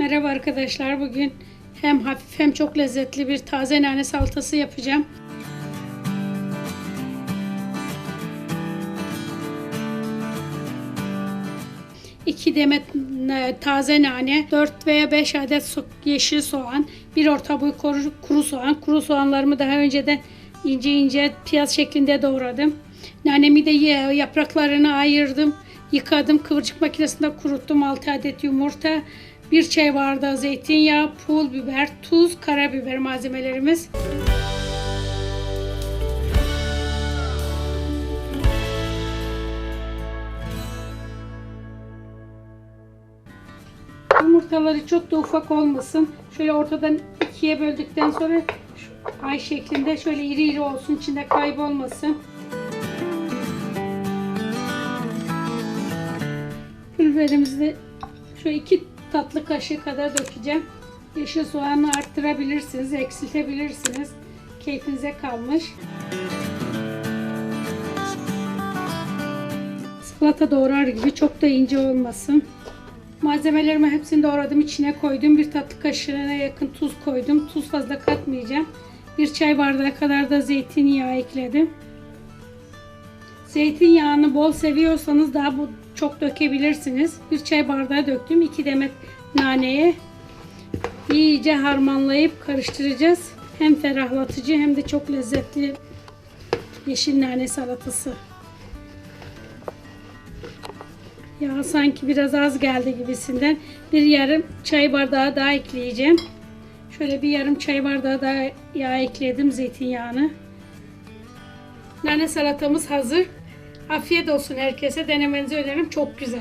arkadaşlar. Bugün hem hafif hem çok lezzetli bir taze nane salatası yapacağım. İki demet e, taze nane, 4 veya 5 adet yeşil soğan, bir orta boy kuru, soğan. Kuru soğanlarımı daha önceden ince ince piyaz şeklinde doğradım. Nanemi de yapraklarını ayırdım. Yıkadım. Kıvırcık makinesinde kuruttum. 6 adet yumurta, bir çay bardağı zeytinyağı, pul biber, tuz, karabiber malzemelerimiz. Yumurtaları çok da ufak olmasın. Şöyle ortadan ikiye böldükten sonra ay şeklinde şöyle iri iri olsun. içinde kaybolmasın. Pülverimizi de şöyle iki tatlı kaşığı kadar dökeceğim. Yeşil soğanı arttırabilirsiniz, eksiltebilirsiniz. Keyfinize kalmış. Salata doğrar gibi çok da ince olmasın. Malzemelerimi hepsini doğradım. içine koydum. Bir tatlı kaşığına yakın tuz koydum. Tuz fazla katmayacağım. Bir çay bardağı kadar da zeytinyağı ekledim. Zeytinyağını bol seviyorsanız daha bu çok dökebilirsiniz. Bir çay bardağı döktüm. 2 demet naneye iyice harmanlayıp karıştıracağız. Hem ferahlatıcı hem de çok lezzetli yeşil nane salatası. Ya sanki biraz az geldi gibisinden. Bir yarım çay bardağı daha ekleyeceğim. Şöyle bir yarım çay bardağı daha yağ ekledim zeytinyağını. Nane salatamız hazır. Afiyet olsun herkese. Denemenizi öneririm. Çok güzel.